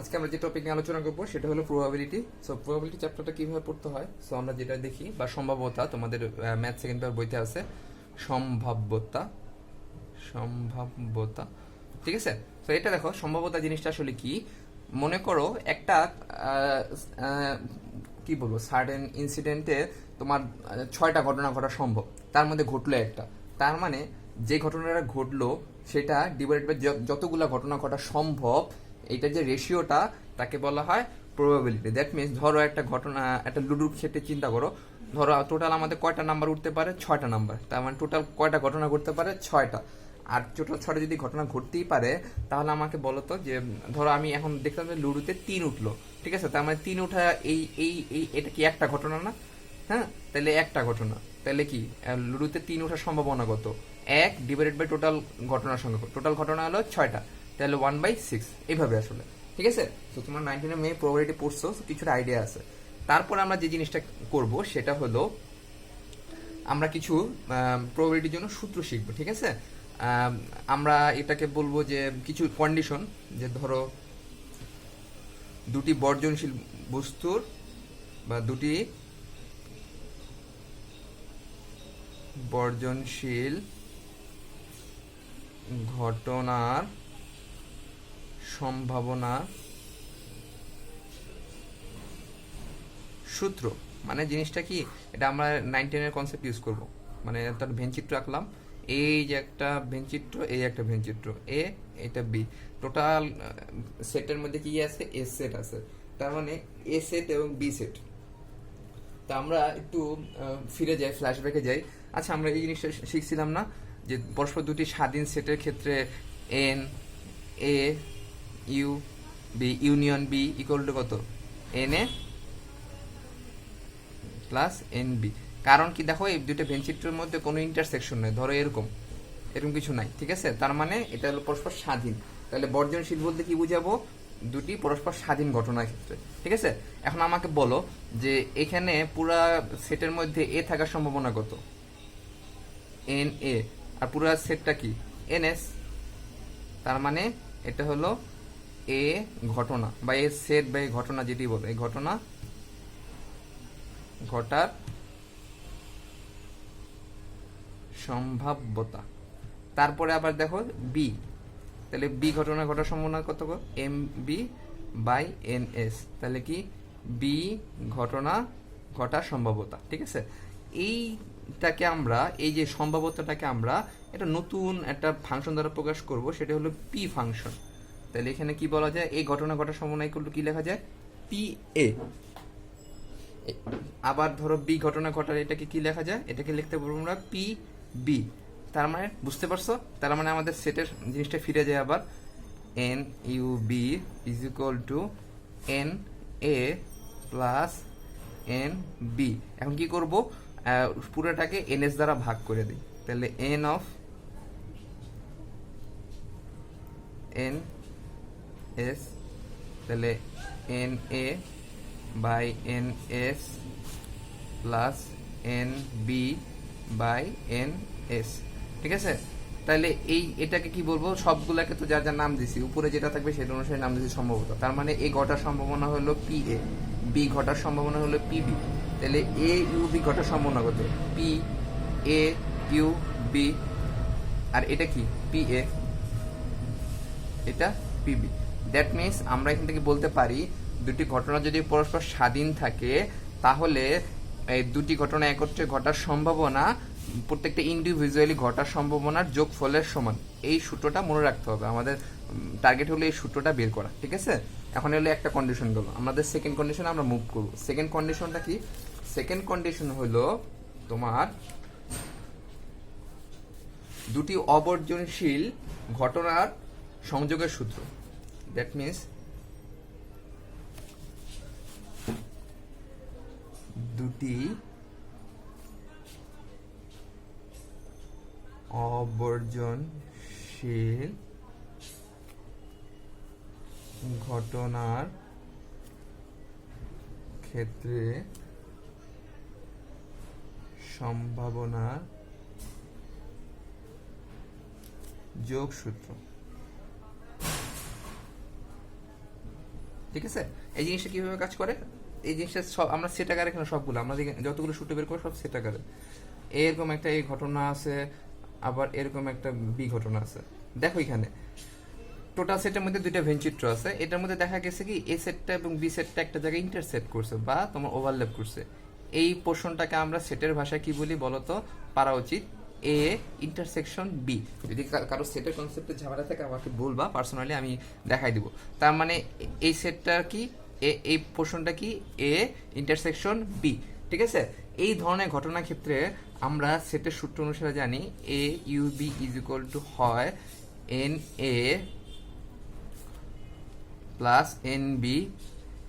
আজকে আমরা যে টপিক নিয়ে আলোচনা করব, সেটা হলো প্রবাবিলিটি সো প্রবাবিলিটি চ্যাপ্টারটা কীভাবে পড়তে হয়? সো আমরা যেটা দেখি, বা সম্ভাব্যতা, তোমাদের ম্যাথ সেকেন্ড পেপার বইতে আছে। সম্ভাব্যতা সম্ভাব্যতা, ঠিক আছে? তো এটা দেখো, সম্ভাব্যতা জিনিসটা আসলে কি? মনে করো একটা কি বলব সার্টেন ইনসিডেন্টে তোমার ছয়টা ঘটনা ঘটা সম্ভব। তার মধ্যে ঘটলো একটা। তার মানে যে ঘটনাটা ঘটলো, সেটা ডিভাইড বাই যতগুলা ঘটনা ঘটা সম্ভব এইটার যে রেশিওটা তাকে বলা হয় প্রবাবিলিটি দ্যাট মিনস ধরো একটা ঘটনা, একটা লুডুর ক্ষেত্রে চিন্তা করো। ধরো টোটাল আমাদের কয়টা নাম্বার উঠতে পারে? ছয়টা নাম্বার তার মানে টোটাল কয়টা ঘটনা ঘটতে পারে? ছয়টা। আর টোটাল ছয়টা যদি ঘটনা ঘটতেই পারে, তাহলে আমাকে বলো তো যে, ধরো আমি এখন দেখলাম যে লুডুতে তিন উঠল। ঠিক আছে? তার মানে তিন উঠা এই এই এই, এটা কি একটা ঘটনা না? হ্যাঁ? তাহলে একটা ঘটনা। তাহলে কি? লুডুতে তিন ওঠার সম্ভাবনা কত? এক ডিভাইডেড বাই টোটাল ঘটনার সংখ্যা টোটাল ঘটনা হলো ছয়টা। তাহলে ওয়ান বাই সিক্স এইভাবে আসলে। ঠিক আছে? তো তোমার নাইনটিনের মেয়ে প্রবাবিলিটি পড়ছো কিছুটা আইডিয়া আছে। তারপর আমরা যে জিনিসটা করব, সেটা হলো, আমরা কিছু প্রবাবিলিটির জন্য সূত্র শিখব, ঠিক আছে? আমরা এটাকে বলব যে কিছু কন্ডিশন যে ধরো, দুটি বর্জনশীল বস্তুর বা দুটি বর্জনশীল ঘটনার সম্ভাবনা সূত্র। মানে জিনিসটা কি, এটা আমরা নাইন টেনের কনসেপ্ট ইউজ করব। মানে তার ভেনচিত্র আঁকলাম। এই যে একটা ভেনচিত্র এই একটা ভেনচিত্র এ এটা বি টোটাল সেটের মধ্যে কি আছে? এ সেট আছে। তার মানে এ সেট এবং বি সেট তা আমরা একটু ফিরে যাই ফ্ল্যাশব্যাকে যাই। আচ্ছা আমরা এই জিনিসটা শিখছিলাম না যে পরস্পর দুটি স্বাধীন সেটের ক্ষেত্রে N A U B union B equal to কত? N A plus N B কারণ কি দেখো, এই দুটো ভেনচিত্রের মধ্যে কোনো ইন্টারসেকশন নেই। ধরো এরকম। এরকম কিছু নাই, ঠিক আছে? তার মানে এটা হলো পরস্পর স্বাধীন। তাহলে বর্জনশীল বলতে কি বুঝাবো? দুটি পরস্পর স্বাধীন ঘটনার ক্ষেত্রে, ঠিক আছে? এখন আমাকে বলো যে এখানে পুরা সেটের মধ্যে এ থাকার সম্ভাবনা কত? এন এ আর পুরা সেটটা কি? এন এস তার মানে এটা হলো এ ঘটনা বা এ সেট বা এই ঘটনা যেটি বলো, এই ঘটনা ঘটার সম্ভাব্যতা। তারপরে আবার দেখো বি তাহলে বি ঘটনা ঘটার সম্ভাবনা কত M B by N S তাহলে কি? বি ঘটনা ঘটার সম্ভাব্যতা, ঠিক আছে? এইটাকে আমরা, এই যে সম্ভাব্যতাটাকে আমরা এটা নতুন একটা ফাংশন দ্বারা প্রকাশ করব, সেটা হলো পি ফাংশন তাহলে এখানে কি বলা যায়? এই ঘটনা ঘটার সমন্বয় করলে কি লেখা যায়? P, A. আবার ধরো বি ঘটনা ঘটার এটাকে কি লেখা যায়? এটাকে লিখতে পারব আমরা পি, বি। তার মানে বুঝতে পারছ? তার মানে আমাদের সেটের জিনিসটা ফিরে যায় আবার। N U B is equal to N, A plus N, B. এখন কি করব? পুরোটাকে এন এস দ্বারা ভাগ করে দিই। তাহলে এন অফ এন এস, তাহলে N A by N S plus N B by N S. ঠিক আছে? তাহলে এই এটাকে কি বলব? সবগুলাকে তো যার যার নাম দিছি, উপরে যেটা থাকবে সেটা অনুসারে নাম দিছি সম্ভবত। তার মানে এ ঘটার সম্ভাবনা হলো পি এ, বি ঘটার সম্ভাবনা হলো পি বি। তাহলে এ, ইউ, বি ঘটার সম্ভাবনা কত? P, A, U, B. আর এটা কি? পি এ, এটা পিবি দ্যাট মিনস আমরা এখান থেকে বলতে পারি দুটি ঘটনা যদি পরস্পর স্বাধীন থাকে, তাহলে এই দুটি ঘটনা একত্রে ঘটার সম্ভাবনা প্রত্যেকটা ইন্ডিভিজুয়ালি ঘটার সম্ভাবনার যোগফলের সমান। এই সূত্রটা মনে রাখতে হবে। আমাদের টার্গেট হলো এই সূত্রটা বের করা, ঠিক আছে? এখন হলো একটা কন্ডিশন গেল। আমাদের সেকেন্ড কন্ডিশন আমরা মুভ করব। সেকেন্ড কন্ডিশনটা কি? সেকেন্ড কন্ডিশন হলো তোমার দুটি অবর্জনশীল ঘটনার সংযোগের সূত্র। দ্যাট মিন্স দুটি অবর্জনশীল ঘটনার ক্ষেত্রে সম্ভাবনার যোগসূত্র। ঠিক আছে? এই জিনিসটা কীভাবে কাজ করে? এই জিনিসটা সব আমরা সেট আকারে এখানে সবগুলো, আমরা যতগুলো সূত্র বের করব সব সেট আকারে। এরকম একটা এই ঘটনা আছে, আবার এরকম একটা বি ঘটনা আছে। দেখো এখানে। টোটাল সেটের মধ্যে দুইটা ভেনচিত্র আছে। এটার মধ্যে দেখা গেছে কি এ সেটটা এবং বি সেটটা একটা জায়গায় ইন্টারসেট করছে বা তোমার ওভারল্যাপ করছে। এই পোর্শনটাকে আমরা সেটের ভাষায় কি বলি বলতো? পারা উচিত। এ ইন্টারসেকশন বি যদি কারও সেটের কনসেপ্টে ঝামেলা থাকে, আমাকে বলবা পার্সোনালি আমি দেখাই দিব। তার মানে এই সেটটা কি? এ, এই পোর্শনটা কি? এ ইন্টারসেকশন বি ঠিক আছে? এই ধরনের ঘটনার ক্ষেত্রে আমরা সেটের সূত্র অনুসারে জানি A U B is equal to হয় N A plus N B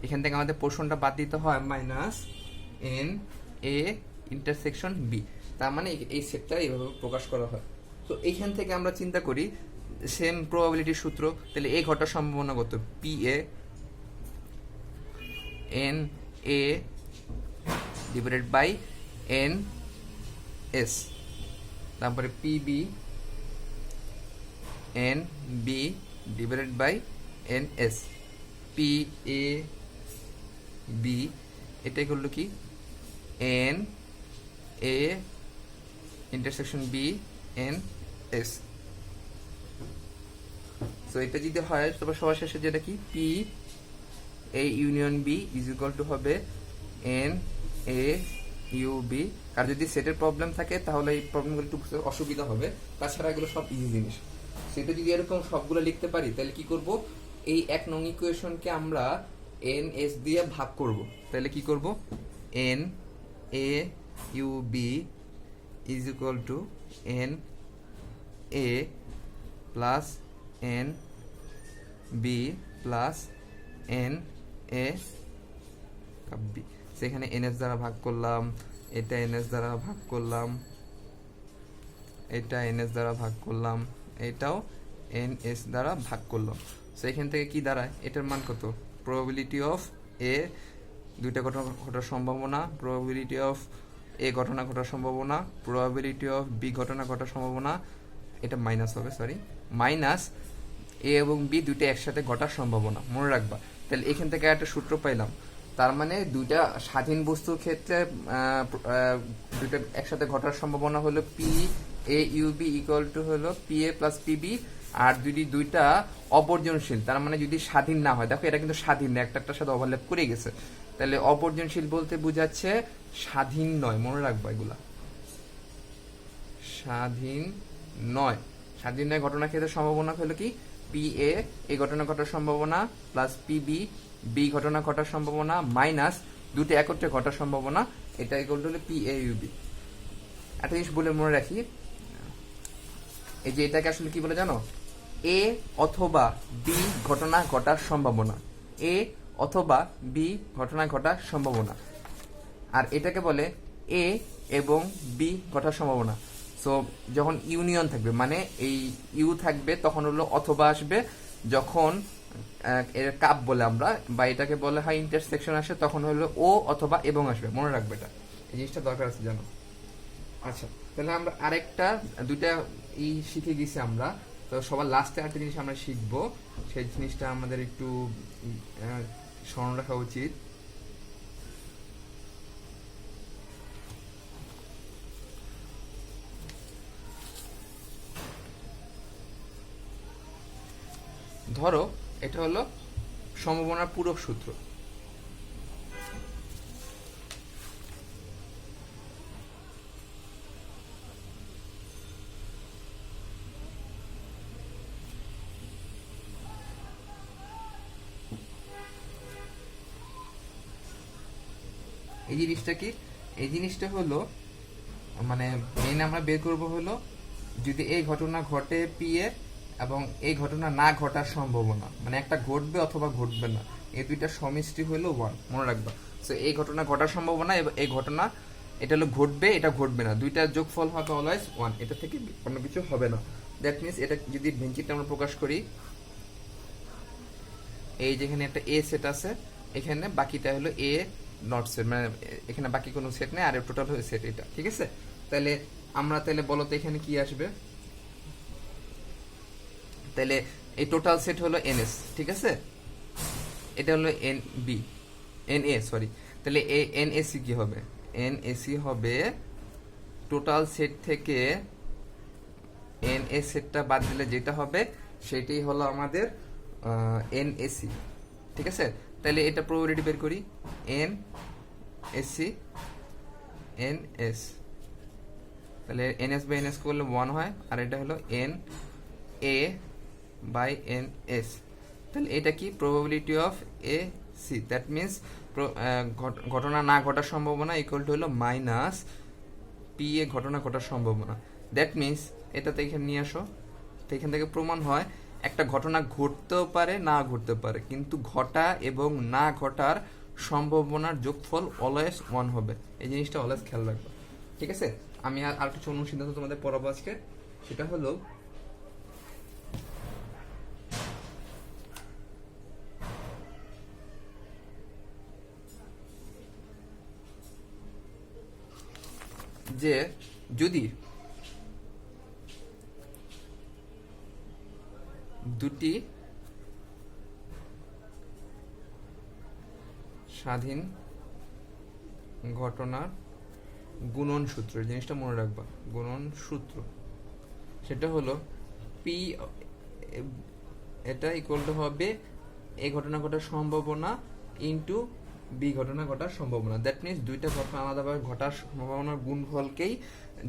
এখান থেকে আমাদের পোর্শনটা বাদ দিতে হয় minus N A intersection B তার মানে এই- এই সেটটা এইভাবে প্রকাশ করা হয়। তো এইখান থেকে আমরা চিন্তা করি সেম প্রবাবিলিটির সূত্র, তাহলে এ ঘটার সম্ভাবনা কত? P A N A divided by N S তারপরে P B N B divided by N S P A B এটাই করল কি? N A intersection B N S so এটা যদি হয় তবে সবার শেষে যেটা কি? P A union B is equal to হবে এন এ ইউ বি আর যদি সেটের প্রবলেম থাকে, তাহলে এই প্রবলেমগুলো একটু অসুবিধা হবে। তাছাড়া এগুলো সব ইজি জিনিস। সেটা যদি এরকম সবগুলো লিখতে পারি, তাহলে কি করব? এই এক নং ইকুয়েশনকে আমরা এন এস দিয়ে ভাগ করব। তাহলে কি করব? N A U B is equal to N A plus N B plus N A সেখানে এনএস দ্বারা ভাগ করলাম, এটা এনএস দ্বারা ভাগ করলাম, এটা এনএস দ্বারা ভাগ করলাম, এটাও এনএস দ্বারা ভাগ করলাম। সো এখান থেকে কি দাঁড়ায়? এটার মান কত? প্রবাবিলিটি অফ এ দুইটা ঘটনা ঘটার সম্ভাবনা প্রবাবিলিটি অফ এ ঘটনা ঘটার সম্ভাবনা প্রবাবিলিটি অফ বি ঘটনা ঘটার সম্ভাবনা, এটা মাইনাস হবে সরি মাইনাস এ এবং বি দুইটা একসাথে ঘটার সম্ভাবনা, মনে রাখবা। তাহলে এখান থেকে একটা সূত্র পাইলাম, তার মানে দুইটা স্বাধীন বস্তুর ক্ষেত্রে দুইটা একসাথে ঘটার সম্ভাবনা হলো P A U B equal to হলো পি এ প্লাস পিবি আর যদি দুইটা অবর্জনশীল, তার মানে যদি স্বাধীন না হয়, দেখো এটা কিন্তু স্বাধীন না একটা একটার সাথে ওভারল্যাপ করে গেছে। তাহলে অবর্জনশীল বলতে বোঝাচ্ছে স্বাধীন নয়, মনে রাখবা এগুলা। স্বাধীন নয়। স্বাধীন নয় ঘটনা ক্ষেত্রে সম্ভাবনা হলো কি? পি এ এই ঘটনা ঘটার সম্ভাবনা প্লাস পি বি বি ঘটনা ঘটার সম্ভাবনা মাইনাস দুটো একত্রে ঘটার সম্ভাবনা, এটা টু হলো পি এ ইউবি একটা জিনিস বলে মনে রাখি, এই যে এটাকে আসলে কি বলে জানো? এ অথবা বি ঘটনা ঘটার সম্ভাবনা। এ অথবা বি ঘটনা ঘটার সম্ভাবনা। আর এটাকে বলে এ এবং বি ঘটার সম্ভাবনা। সো যখন ইউনিয়ন থাকবে মানে এই ইউ থাকবে, তখন হলো অথবা আসবে, যখন এর কাপ বলে আমরা, বা এটাকে বলে হয় ইন্টারসেকশন আসে, তখন হলো ও অথবা এবং আসবে। মনে রাখবে এটা। এই জিনিসটা দরকার আছে, জানো? আচ্ছা তাহলে আমরা আরেকটা, দুইটা ই শিখে গেছি আমরা। তো সবার লাস্টে একটা জিনিস আমরা শিখব। সেই জিনিসটা আমাদের একটু স্মরণ রাখা উচিত। ধরো এটা হলো সম্ভাবনার পূরক সূত্র। এই জিনিসটা কি? এই জিনিসটা হলো মানে মেন আমরা বের করব হলো, যদি এই ঘটনা ঘটে পিএ এবং এই ঘটনা না ঘটার সম্ভাবনা মানে একটা ঘটবে অথবা ঘটবে না, এই দুইটা সমষ্টি হলো ওয়ান মনে রাখবা। সো এই ঘটনা ঘটার সম্ভাবনা এই ঘটনা, এটা হলো ঘটবে, এটা ঘটবে না, দুইটা যোগফল হবে অলওয়েজ ওয়ান এটা থেকে অন্য কিছু হবে না। দ্যাট মিনস এটা যদি ভেঞ্চিটা আমরা প্রকাশ করি, এই যেখানে একটা এ সেট আছে, এখানে বাকিটা হলো এ নট সেট মানে এখানে বাকি কোনো সেট নেই, আর টোটাল হলো সেট এটা, ঠিক আছে? তাহলে আমরা তাহলে বলো তো এখানে কি আসবে? তাহলে এই টোটাল সেট হলো এনএস ঠিক আছে? এটা হলো N B N A sorry তাহলে এ এন এসি কি হবে? এন এসি হবে টোটাল সেট থেকে এন এ সেটটা বাদ দিলে যেটা হবে, সেটাই হলো আমাদের এন এসি ঠিক আছে? তাহলে এটা প্রবাবিলিটি বের করি। N S C N S তাহলে N S by N S করলে ওয়ান হয়, আর এটা হলো N A by N S তাহলে এটা কি? Probability of A C that means ঘটনা না ঘটার সম্ভাবনা ইকুয়াল টু হলো মাইনাস পি এ ঘটনা ঘটার সম্ভাবনা। দ্যাট মিনস এটাতে এখানে নিয়ে আসো। তো এখান থেকে প্রমাণ হয় একটা ঘটনা ঘটতেও পারে, না ঘটতে পারে। কিন্তু ঘটা এবং না ঘটার সম্ভাবনার যোগফল অলওয়েজ ওয়ান হবে। এই জিনিসটা অলওয়েজ খেয়াল রাখবে। ঠিক আছে? আমি আর আর কিছু অনুসিদ্ধান্ত তোমাদের পড়াবো আজকে। সেটা হলো, যে যদি দুটি স্বাধীন ঘটনার গুণন সূত্র জিনিসটা মনে রাখবা, গুণন সূত্র। সেটা হলো পি, এটা ইকুয়াল টু হবে এই ঘটনা ঘটার সম্ভাবনা ইনটু বি ঘটনা ঘটার সম্ভাবনা। দ্যাট মিনস দুইটা ঘটনা আলাদাভাবে ঘটার সম্ভাবনার গুণফলকেই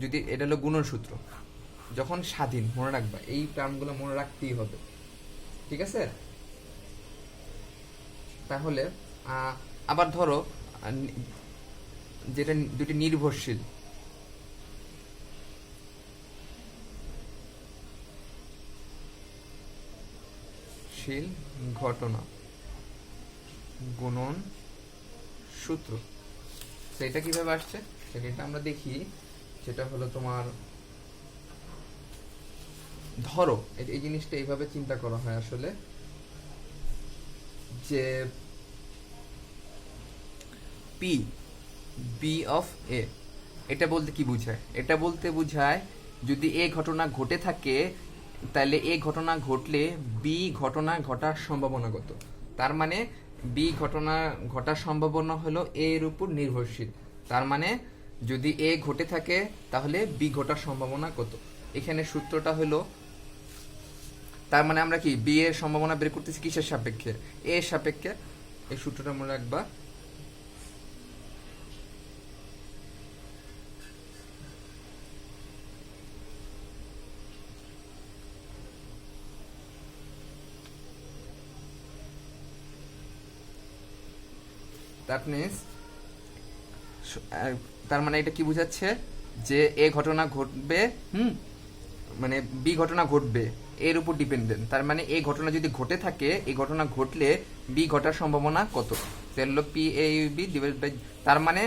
যদি, এটা হলো গুণন সূত্র। যখন স্বাধীন, মনে রাখবা, এই টার্মগুলো মনে রাখতেই হবে। ঠিক আছে? তাহলে আবার ধরো যেটা দুটি নির্ভরশীল। শীল, ঘটনা, গুণন, সূত্র। সেটা কীভাবে আসছে? সেটা আমরা দেখি। সেটা হলো তোমার ধরো, এই- জিনিসটা এইভাবে চিন্তা করা হয় আসলে, যে পি বি অফ এ এটা বলতে কি বোঝায়? এটা বলতে বোঝায়, যদি এ ঘটনা ঘটে থাকে, তাহলে এ ঘটনা ঘটলে বি ঘটনা ঘটার সম্ভাবনা কত? তার মানে বি ঘটনা ঘটার সম্ভাবনা হলো এ এর উপর নির্ভরশীল। তার মানে যদি এ ঘটে থাকে, তাহলে বি ঘটার সম্ভাবনা কত? এখানে সূত্রটা হলো তার মানে আমরা কি? বি এর সম্ভাবনা বের করতেছি কিসের সাপেক্ষে? এ এর সাপেক্ষে এই সূত্রটা মনে রাখবা। তার মানে এটা কি বোঝাচ্ছে? যে এ ঘটনা ঘটবে, হুম? মানে বি ঘটনা ঘটবে। এর উপর ডিপেন্ডেন্ট তার মানে এই ঘটনা যদি ঘটে থাকে, এই ঘটনা ঘটলে বি ঘটার সম্ভাবনা কত? Sell P A B divide by তার মানে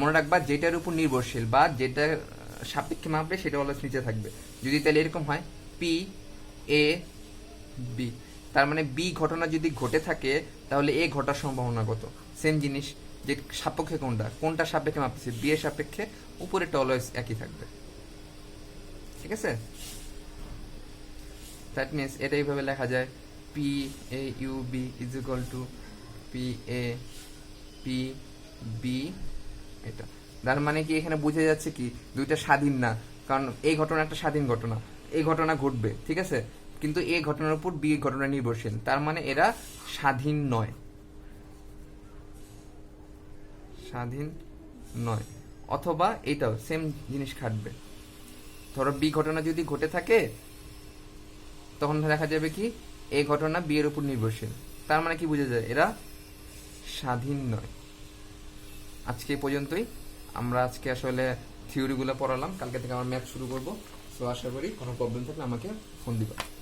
মনে রাখবা যেটার উপর নির্ভরশীল বা যেটা সাপেক্ষে মাপবে সেটা অলওয়েজ নিচে থাকবে। যদি তাহলে এরকম হয় পি এ বি তার মানে বি ঘটনা যদি ঘটে থাকে, তাহলে এ ঘটার সম্ভাবনা কত? সেম জিনিস, যে সাপেক্ষে কোনটা? কোনটা সাপেক্ষে মাপতেছে? বি এর সাপেক্ষে উপরেটা অলওয়েজ একই থাকবে। ঠিক আছে? দ্যাট মিনস এটা এইভাবে লেখা যায় P A U B is equal to P A P B এটা। তার মানে কি এখানে বুঝে যাচ্ছে কি, দুইটা স্বাধীন না, কারণ এই ঘটনা একটা স্বাধীন ঘটনা, এই ঘটনা ঘটবে, ঠিক আছে? কিন্তু এই ঘটনার উপর বি ঘটনা নির্ভরশীল, তার মানে এরা স্বাধীন নয়। স্বাধীন নয়, অথবা এটাও সেম জিনিস খাটবে। ধরো বি ঘটনা যদি ঘটে থাকে তখন দেখা যাবে কি, এই ঘটনা বিয়ের উপর নির্ভরশীল। তার মানে কি বোঝা যায়? এরা স্বাধীন নয়। আজকে পর্যন্তই। আমরা আজকে আসলে থিওরিগুলো পড়ালাম। কালকে থেকে আমার ম্যাথ শুরু করব। তো আশা করি কোনো প্রবলেম থাকলে আমাকে ফোন দিবা।